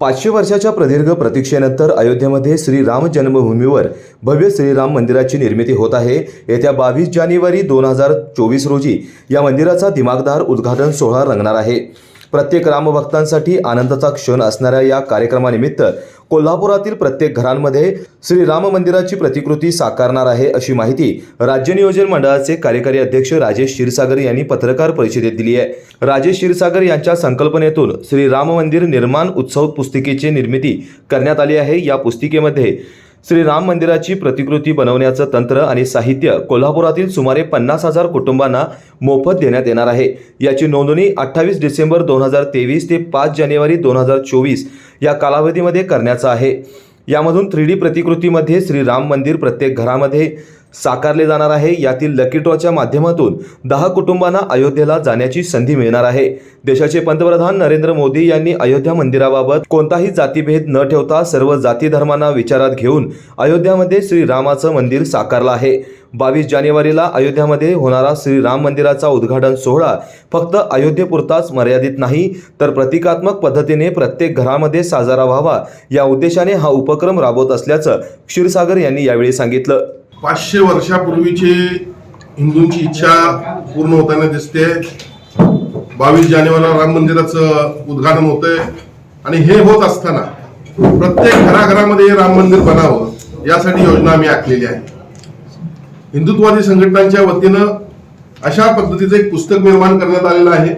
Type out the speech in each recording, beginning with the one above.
पाचशे वर्षाच्या प्रदीर्घ प्रतीक्षेनंतर अयोध्येमध्ये श्रीराम जन्मभूमीवर भव्य श्रीराम मंदिराची निर्मिती होत आहे. येत्या बावीस जानेवारी दोन हजार चोवीस रोजी या मंदिराचा दिमागदार उद्घाटन सोहळा रंगणार आहे. प्रत्येक रामभक्तांसाठी आनंदाचा क्षण असणाऱ्या या कार्यक्रमानिमित्त कोल्हापुरातील प्रत्येक घरांमध्ये श्रीराम मंदिराची प्रतिकृती साकारणार आहे अशी माहिती राज्य नियोजन मंडळाचे कार्यकारी अध्यक्ष राजेश क्षीरसागर यांनी पत्रकार परिषदेत दिली आहे. राजेश क्षीरसागर यांच्या संकल्पनेतून श्रीराम मंदिर निर्माण उत्सव पुस्तिकेची निर्मिती करण्यात आली आहे. या पुस्तिकेमध्ये श्रीराम मंदिराची प्रतिकृती बनवण्याचं तंत्र आणि साहित्य कोल्हापुरातील सुमारे पन्नास हजार कुटुंबांना मोफत देण्यात येणार आहे. याची नोंदणी अठ्ठावीस डिसेंबर दोन हजार तेवीस ते पाच जानेवारी दोन हजार चोवीस या कालावधीमध्ये करण्याचा आहे. यामधून थ्री डी प्रतिकृतीमध्ये श्रीराम मंदिर प्रत्येक घरामध्ये साकारले जाणार आहे. यातील लकी ड्रॉच्या माध्यमातून दहा कुटुंबांना अयोध्येला जाण्याची संधी मिळणार आहे. देशाचे पंतप्रधान नरेंद्र मोदी यांनी अयोध्या मंदिराबाबत कोणताही जातीभेद न ठेवता सर्व जाती धर्मांना विचारात घेऊन अयोध्यामध्ये श्रीरामाचं मंदिर साकारलं आहे. बावीस जानेवारीला अयोध्यामध्ये होणारा श्रीराम मंदिराचा उद्घाटन सोहळा फक्त अयोध्येपुरताच मर्यादित नाही तर प्रतिकात्मक पद्धतीने प्रत्येक घरामध्ये साजरा व्हावा या उद्देशाने हा उपक्रम राबवत असल्याचं क्षीरसागर यांनी यावेळी सांगितलं. पाचशे वर्षापूर्वीची हिंदूंची इच्छा पूर्ण होताना दिसते. बावीस जानेवारीला राम मंदिराचं उद्घाटन होतंय. आणि हे होत असताना प्रत्येक घराघरामध्ये राम मंदिर बनावं यासाठी योजना आम्ही आखलेली आहे. हिंदुत्ववादी संघटनांच्या वतीनं अशा पद्धतीचं एक पुस्तक निर्माण करण्यात आलेलं आहे.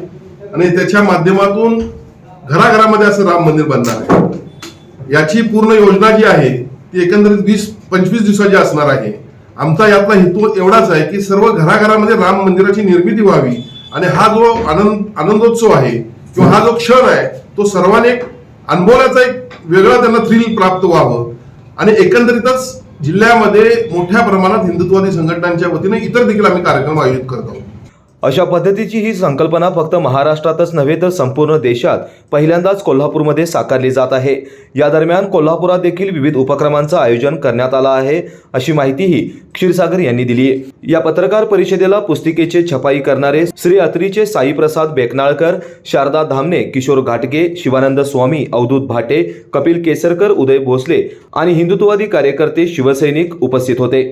आणि त्याच्या माध्यमातून घराघरामध्ये असं राम मंदिर बनणार आहे. याची पूर्ण योजना जी आहे ती एकंदरीत वीस पंचवीस दिवसाची असणार आहे. आमचा यातला हेतू एवढाच आहे की सर्व घराघरामध्ये राम मंदिराची निर्मिती व्हावी. आणि हा जो आनंद आनंदोत्सव आहे किंवा हा जो क्षण आहे तो सर्वांनी एक अनुभवण्याचा एक वेगळा त्यांना थ्रिल प्राप्त व्हावं. आणि एकंदरीतच जिल्ह्यामध्ये मोठ्या प्रमाणात हिंदुत्ववादी संघटनांच्या वतीने इतर देखील आम्ही कार्यक्रम आयोजित करत आहोत. अशा पद्धतीची ही संकल्पना फक्त महाराष्ट्रातच नव्हे तर संपूर्ण देशात पहिल्यांदाच कोल्हापूरमध्ये साकारली जात आहे. या दरम्यान कोल्हापुरात देखील विविध उपक्रमांचं आयोजन करण्यात आलं आहे अशी माहितीही क्षीरसागर यांनी दिली या पत्रकार परिषदेला पुस्तिकेचे छपाई करणारे श्री अत्रीचे साईप्रसाद बेकनाळकर शारदा धामणे किशोर घाटगे शिवानंद स्वामी अवधूत भाटे कपिल केसरकर उदय भोसले आणि हिंदुत्ववादी कार्यकर्ते शिवसैनिक उपस्थित होते.